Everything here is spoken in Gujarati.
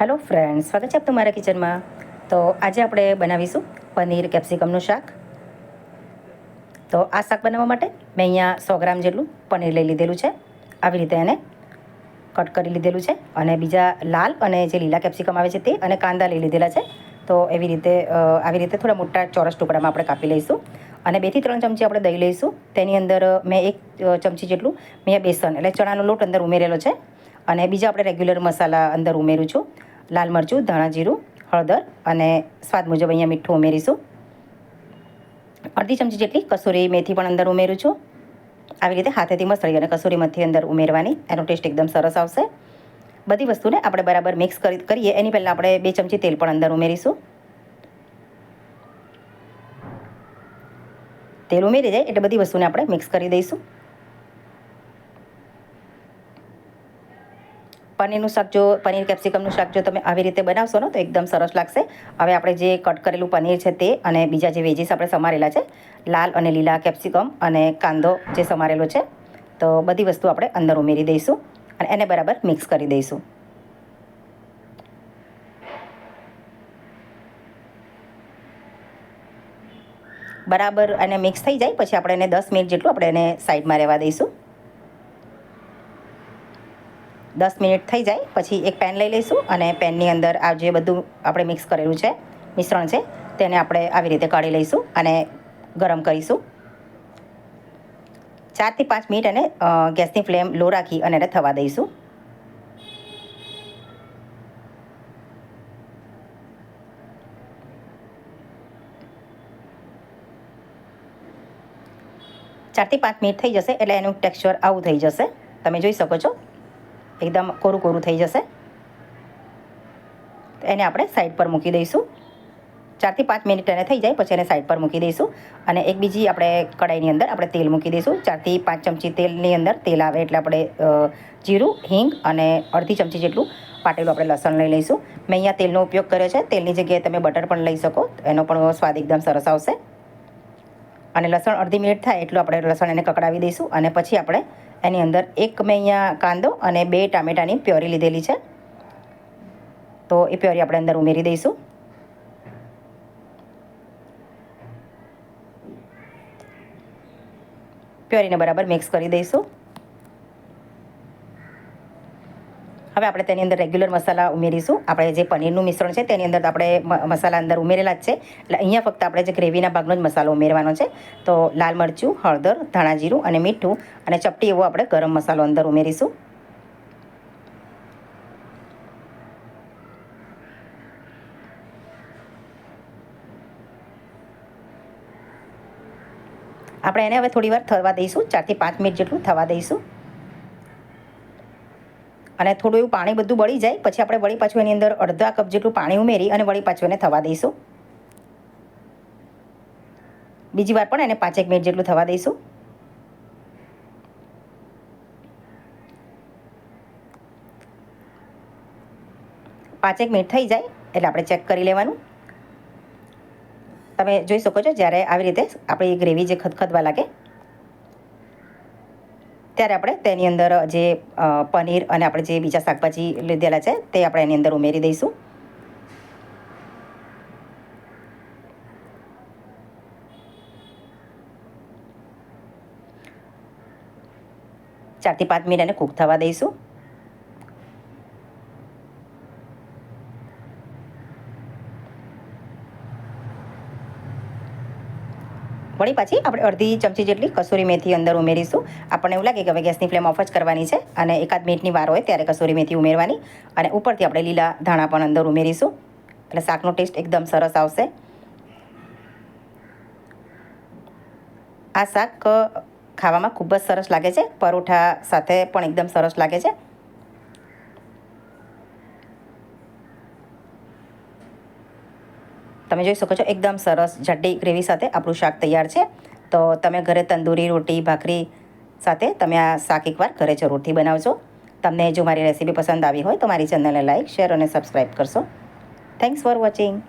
હેલો ફ્રેન્ડ સ્વાગત છે આપનું મારા કિચનમાં. તો આજે આપણે બનાવીશું પનીર કેપ્સિકમનું શાક. તો આ શાક બનાવવા માટે મેં અહીંયા સો ગ્રામ જેટલું પનીર લઈ લીધેલું છે. આવી રીતે એને કટ કરી લીધેલું છે અને બીજા લાલ અને જે લીલા કેપ્સિકમ આવે છે તે અને કાંદા લઈ લીધેલા છે. તો એવી રીતે આવી રીતે થોડા મોટા ચોરસ ટુકડામાં આપણે કાપી લઈશું. અને બેથી ત્રણ ચમચી આપણે દહીં લઈશું. તેની અંદર મેં એક ચમચી જેટલું મેં બેસન એટલે ચણાનો લોટ અંદર ઉમેરેલો છે. અને બીજા આપણે રેગ્યુલર મસાલા અંદર ઉમેરું છું. લાલ મરચું, ધાણા જીરું, હળદર અને સ્વાદ મુજબ અહીંયા મીઠું ઉમેરીશું. અડધી ચમચી જેટલી કસૂરી મેથી પણ અંદર ઉમેરું છું. આવી રીતે હાથેથી મસળી અને કસૂરી મેથી અંદર ઉમેરવાની. એનો ટેસ્ટ એકદમ સરસ આવશે. બધી વસ્તુને આપણે બરાબર મિક્સ કરી, કરીએ. એની પહેલાં આપણે બે ચમચી તેલ પણ અંદર ઉમેરીશું. તેલ ઉમેરી જાય એટલે બધી વસ્તુને આપણે મિક્સ કરી દઈશું. પનીરનું શાક જો, પનીર કેપ્સિકમનું શાક જો તમે આવી રીતે બનાવશો ને, તો એકદમ સરસ લાગશે. હવે આપણે જે કટ કરેલું પનીર છે તે અને બીજા જે વેજીસ આપણે સમારેલા છે, લાલ અને લીલા કેપ્સિકમ અને કાંદો જે સમારેલો છે, તો બધી વસ્તુ આપણે અંદર ઉમેરી દઈશું અને એને બરાબર મિક્સ કરી દઈશું. બરાબર અને મિક્સ થઈ જાય, પછી આપણે એને દસ મિનિટ જેટલું આપણે એને સાઈડમાં રહેવા દઈશું. દસ મિનિટ થઈ જાય, પછી એક પેન લઈ લઈશું અને પેનની અંદર આ જે બધું આપણે મિક્સ કરેલું છે, મિશ્રણ છે, તેને આપણે આવી રીતે કાઢી લઈશું અને ગરમ કરીશું. ચારથી પાંચ મિનિટ અને ગેસની ફ્લેમ લો રાખી અને એને થવા દઈશું. ચારથી પાંચ મિનિટ થઈ જશે એટલે એનું ટેક્સચર આવું થઈ જશે. તમે જોઈ શકો છો. એકદમ કોરું કોરું થઈ જશે. એને આપણે સાઈડ પર મૂકી દઈશું. ચારથી પાંચ મિનિટ એને થઈ જાય, પછી એને સાઈડ પર મૂકી દઈશું. અને એક બીજી આપણે કડાઈની અંદર આપણે તેલ મૂકી દઈશું. ચારથી પાંચ ચમચી તેલની અંદર તેલ આવે એટલે આપણે જીરું, હિંગ અને અડધી ચમચી જેટલું પાટેલું આપણે લસણ લઈ લઈશું. મેં અહીંયા તેલનો ઉપયોગ કર્યો છે. તેલની જગ્યાએ તમે બટર પણ લઈ શકો. એનો પણ સ્વાદ એકદમ સરસ આવશે. અને લસણ અડધી મિનિટ થાય એટલું આપણે લસણ એને કકડાવી દઈશું. અને પછી આપણે એની અંદર એક મેં અહીંયા કાંદો અને બે ટામેટાની પ્યોરી લીધેલી છે. તો એ પ્યોરી આપણે અંદર ઉમેરી દઈશું. પ્યોરીને બરાબર મિક્સ કરી દઈશું. હવે આપણે તેની અંદર રેગ્યુલર મસાલા ઉમેરીશું. આપણે જે પનીરનું મિશ્રણ છે તેની અંદર આપણે મસાલા અંદર ઉમેરેલા જ છે. એટલે અહીંયા ફક્ત આપણે જે ગ્રેવીના ભાગનો જ મસાલો ઉમેરવાનો છે. તો લાલ મરચું, હળદર, ધાણા જીરું અને મીઠું અને ચપટી એવો આપણે ગરમ મસાલો અંદર ઉમેરીશું. આપણે એને હવે થોડી વાર થવા દઈશું. ચારથી પાંચ મિનિટ જેટલું થવા દઈશું. અને થોડું એવું પાણી બધું બળી જાય, પછી આપણે વળી પાછું એની અંદર અડધા કપ જેટલું પાણી ઉમેરી અને વળી પાછું એને થવા દઈશું. બીજી વાર પણ એને પાંચેક મિનિટ જેટલું થવા દઈશું. પાંચેક મિનિટ થઈ જાય, એટલે આપણે ચેક કરી લેવાનું. તમે જોઈ શકો છો, જ્યારે આવી રીતે આપણી ગ્રેવી જે ખદખદવા લાગે ત્યારે આપણે તેની અંદર જે પનીર અને આપણે જે બીજા શાકભાજી લીધેલા છે, તે આપણે એની અંદર ઉમેરી દઈશું. ચારથી પાંચ મિનિટ એને કૂક થવા દઈશું. વળી પાછી આપણે અડધી ચમચી જેટલી કસૂરી મેથી અંદર ઉમેરીશું. આપણને એવું લાગે કે હવે ગેસની ફ્લેમ ઓફ જ કરવાની છે અને એકાદ મિનિટની વાર હોય ત્યારે કસૂરી મેથી ઉમેરવાની અને ઉપરથી આપણે લીલા ધાણા પણ અંદર ઉમેરીશું. એટલે શાકનો ટેસ્ટ એકદમ સરસ આવશે. આ શાક ખાવામાં ખૂબ જ સરસ લાગે છે. પરોઠા સાથે પણ એકદમ સરસ લાગે છે. તમે જોઈ શકો છો, એકદમ સરસ જાડી ગ્રેવી સાથે આપણું શાક તૈયાર છે. તો તમે ઘરે તંદૂરી, રોટી, ભાખરી સાથે તમે આ શાક એકવાર ઘરે જરૂરથી બનાવજો. તમને જો મારી રેસીપી પસંદ આવી હોય તો મારી ચેનલને લાઇક શેર અને સબસ્ક્રાઈબ કરશો. Thanks for watching